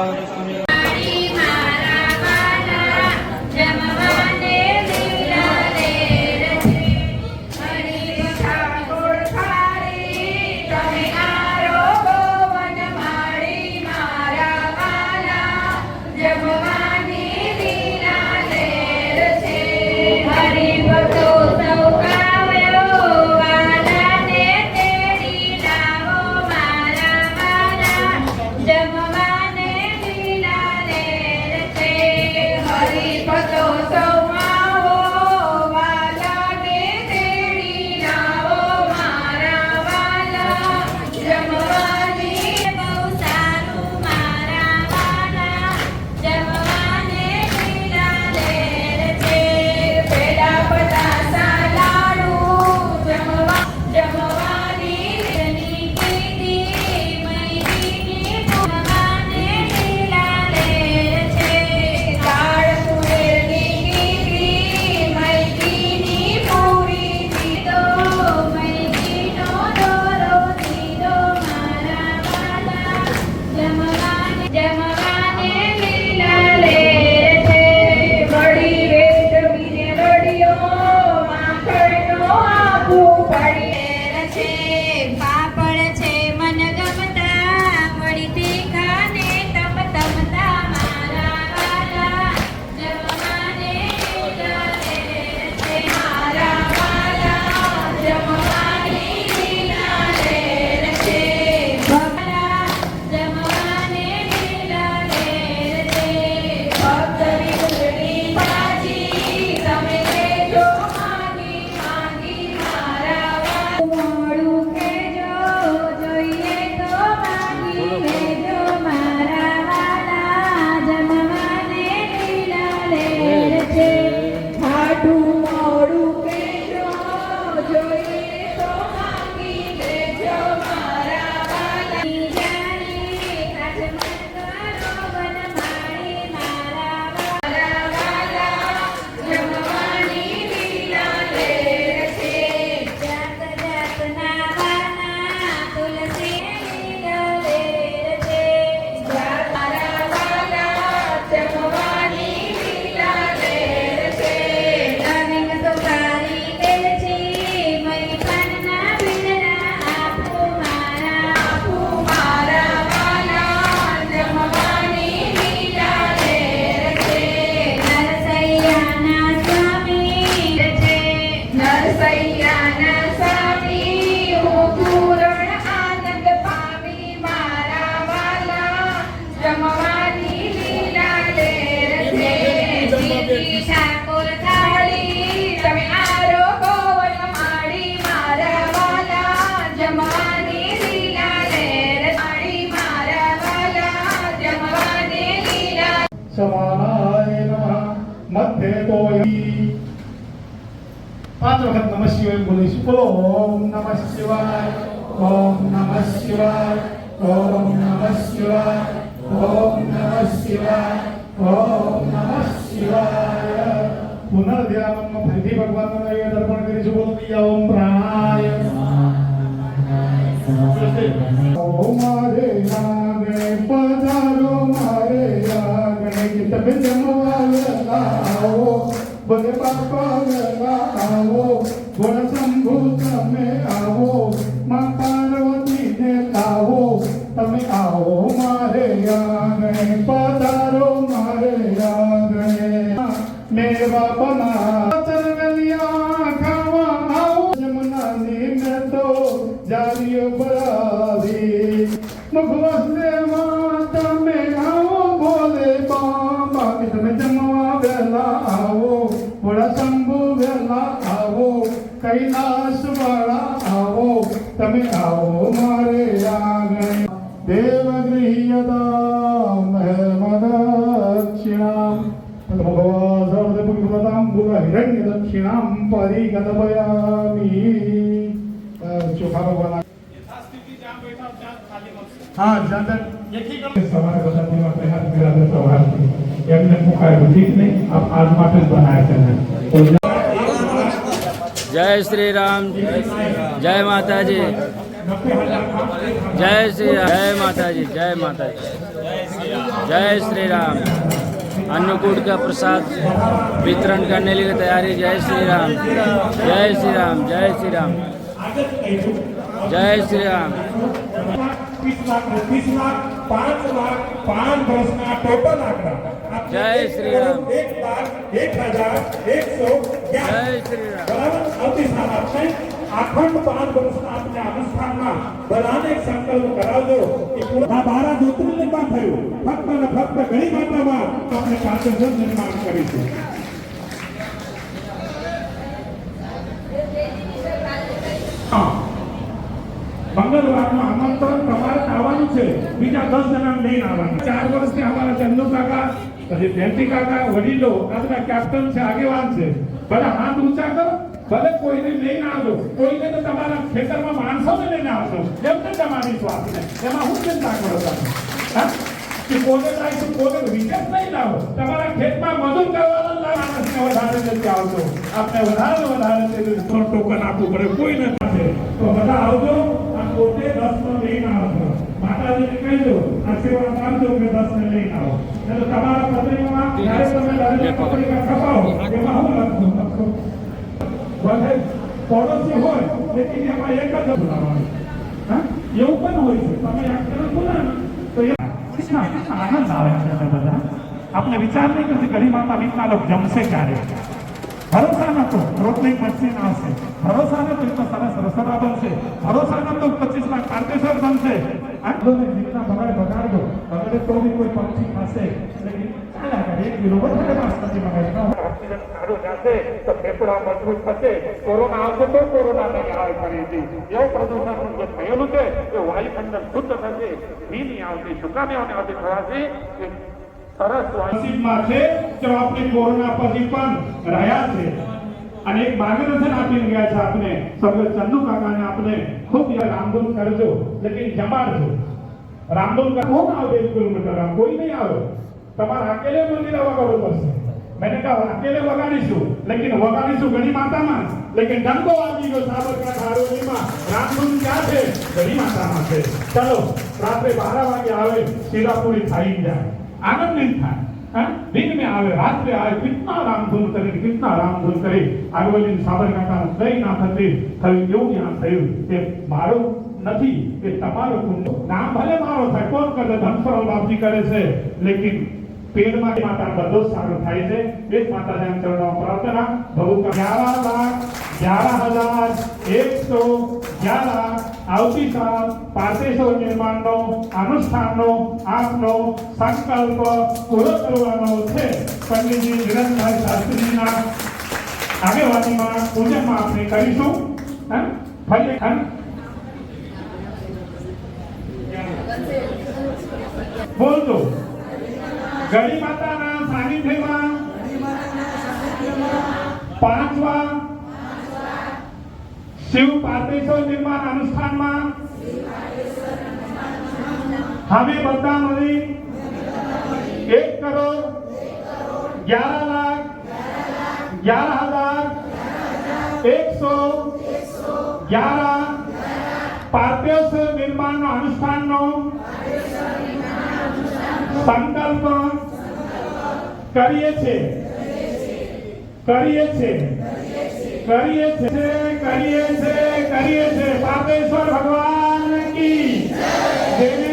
और kami nama siwa boleh sepuluh. Om nama siwa Om nama siwa Om nama siwa Om nama siwa Om nama siwa. Punar dia mengerti bagaimana Yang ada teman kiri Om Rai. Om Rai Om Rai Om Rai Om Rai ભલે પાપા આવો ગુણ શંભુ તમે આવો માં પાર્વતીને લાવો, તમે આવો મારે આંગણે, પધારો મારે આંગણે. મેવા બના ચરવેલિયા ખાવા આવો તમે આવો, ભોલે બાબા તમે જમવા વેલા આવો. કૈલાસ વાળા આવો તમે આવો મારે આંગણે ભગવાન દીવા એમને મુકાયું ઠીક નહીં આપ આજ માટે જ બનાવ્યા છે جے شری رام جے ماتا جی جے شری رام جے ماتا جی جے ماتا جی جے شری رام انکوٹ کا پرساد وترن کرنے لیے تیاری جے شری رام جے شری رام جے شری رام جے شری رام પાંચ લાખ પાંચ વર્ષના ટોટલ આંકડા. જય શ્રી રામ. એક લાખ એક હજાર એકસો જય શ્રી રામ. બરાબર? આવતી સાલ આપશે અખંડ પાંચ વર્ષના આપને અનુષ્ઠાનમાં બધાને એક સંકલ્પ કરાવજો કે પૂરા- બારા જ્યોતિર્લિંગમાં થયું. ફક્ત ને ફક્ત ઘણી માત્રામાં આપણે કાચેશ્વર નિર્માણ કરીશું હા મંગળવારનું આમંત્રણ તમારે આવવાનું છે. બીજા દસ જણા લઈને આવવાનું. ચાર વર્ષથી અમારા ચંદુ કાકા, પછી જયંતિ કાકા, વડીલો, આજના કેપ્ટન છે, આગેવાન છે. ભલે હાથ ઊંચા કરો, ભલે કોઈને લઈને આવજો કોઈને તો તમારા ખેતરમાં માણસોને લઈને આવજો એમને તમારી સ્વાસ્થ્ય એમાં હું ચિંતા કરો તમે હા? કે નહીં લાવો. તમારા ખેતમાં મજૂર કરવાનો માણસને વધારે નથી આવતો. આપણે વધારે વધારે ટોકન આપવું પડે કોઈને નથી તો બધા આવજો. પોતે દસ નો લઈને આવજો માતાજીને કહેજો આશીર્વાદ આપજો કે દસ ને લઈને આવો. એટલે તમારા પત્રિકામાં જ્યારે તમે લગ્ન પત્રિકા છપાવો એમાં હું લખું લખું ભલે પડોશી હોય લેકિન એમાં એક જ બોલાવવાનું. હા? એવું પણ હોય છે. તમે અક્ષર ને તો એ આનંદ આવે છે બધા? આપણે વિચાર નહીં કરતી ઘણી માતા લોકો જમશે ક્યારે? ભરોસા નતો રોટલી મશીન આવશે. ભરોસા નતો એટલો સરસ રસોડા બનશે. ભરોસા નતો પચીસ લાખ કાર્ટેશ્વર બનશે. આટલું જીતના ભરાય બગાડજો. બગાડે તો બી કોઈ પક્ષી કરે એક ઓક્સિજન થશે. કોરોના આવશે તો કોરોના નહીં આવે થયેલું છે, એ વાયુમંડળ શુદ્ધ થશે. ભી આવતી સરસ વાસીમાં છે તેઓ આપણે કોરોના પછી પણ રહ્યા છે. અને એક માર્ગદર્શન આપી ગયા છે આપણે સભ્ય ચંદુ કાકાને આપણે ખૂબ રામધૂન કરજો. લેકિન જમાડજો રામધૂન કરો ના આવે એક કિલોમીટર? કોઈ નહીં આવે. તમારે અકેલે મંદિર આવવા પડશે. મેં કહા અકેલે વગાડીશું. લેકિન વગાડીશું ઘણી માતામાં લેકિન ડંકો આવી ગયો સાબરકાંઠા આરોગ્યમાં રામધૂન ક્યાં છે? ઘણી માતામાં છે. ચલો, રાત્રે બારા વાગે આવે શીરાપુરી થઈ જાય. આનંદિત થાય, હા? આવે, રાત્રે આવે, કેટલા રામધૂન કરીને કેટલા રામધૂન કરી? આગવલી સાબરકાંઠા દહીં ના થતી થયું, એવું જ્ઞાન થયું કે મારો નથી, કે તમારો કુંડો. નામ ભલે મારો થાય, કોણ કરે? ધન બાપજી કરે છે. લેકિન પેટમાં માતા, બધો સારો થાય છે. બે જ માતાને એમ ચરણમાં પ્રાર્થના ભગવાન ગ્યારા લાખ ગ્યારા હજાર એકસો ગ્યારા આવતી પાર્ટેશ્વર નિર્માણનો, અનુષ્ઠાનનો, આપનો સંકલ્પ પૂરો કરવાનો છે પંડિતજી નિરંતરભાઈ શાસ્ત્રીજીના આગેવાનીમાં પૂજનમાં આપણે કરીશું? ફરી હા? બોલજો ગળી માતાના સાનિધ્યમાં પાંચવા શિવ પાર્થેશ્વર નિર્માણ અનુષ્ઠાનમાં. અમે બધા મળી. એક કરોડ. ગ્યારહ લાખ. ગ્યારહ હજાર. એકસો. ગ્યારહ પાર્થેશ્વર નિર્માણ અનુષ્ઠાનનો સંકલ્પ કરીએ છીએ. કરીએ છીએ. કરીએ છે કરીએ છે કરીએ છે. પાપેશ્વર ભગવાન કી. દેવી